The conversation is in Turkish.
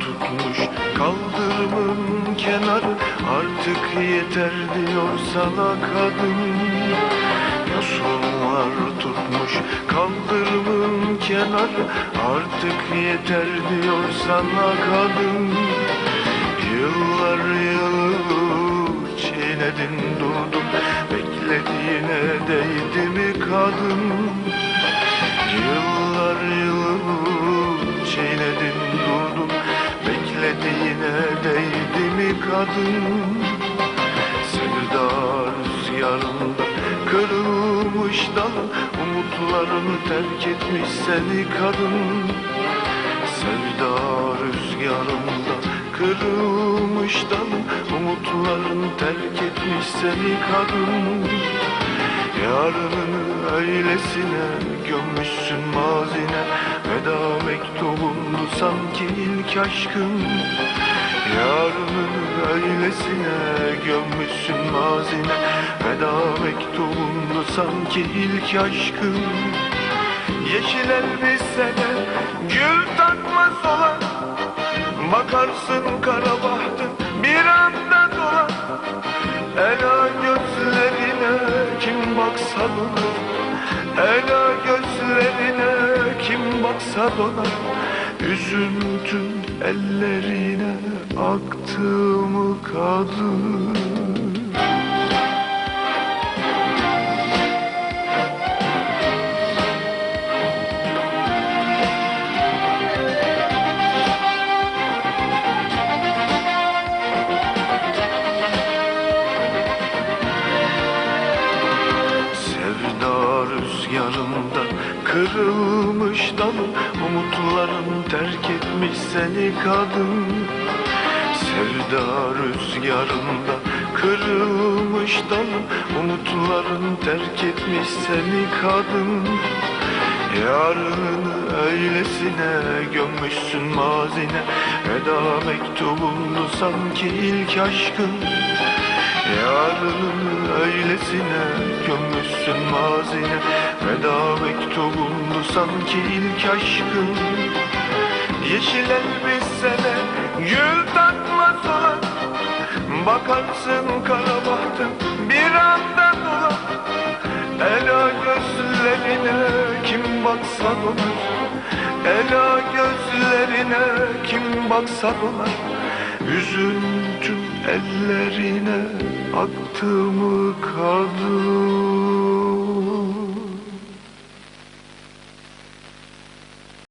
tutmuş Kaldırımın kenarı artık yeter diyor sana kadın. Yosunlar tutmuş kaldırımın kenarı Artık yeter diyor sana kadın. Yıllar yılı çiğnedin durdun Beklediğine değdi mi kadın kadın Sevda rüzgarında kırılmış dalın Umutlarını terk etmiş seni kadın Sevda rüzgarında kırılmış dalın Umutlarını terk etmiş seni kadın Yarınını öylesine gömmüşsün mazine Veda mektubundu sanki ilk aşkın Yarınını öylesine gömmüşsün mazine. Veda mektubundu sanki ilk aşkın. Yeşil elbisene gül takmaz olan. Bakarsın kara bahtın bir anda dolan Ela gözlerine kim baksa donar Ela gözlerine kim baksa donar Üzüntün ellerine aktı mı kadın rüzgarında kırılmış dalın Umutların terk etmiş seni kadın Sevda rüzgarında kırılmış dalın Umutların terk etmiş seni kadın. Yarını öylesine gömmüşsün mazine Veda mektubundu sanki ilk aşkın. Yarını öylesine gömmüşsün mazine Veda mektubundu sanki ilk aşkın. Yeşil elbisene gül takmaz olan Bakarsın kara bahtın bir anda dolan Ela gözlerine kim baksa dolar Ela gözlerine kim baksa dolar Üzüntüm ellerine aktı mı kadın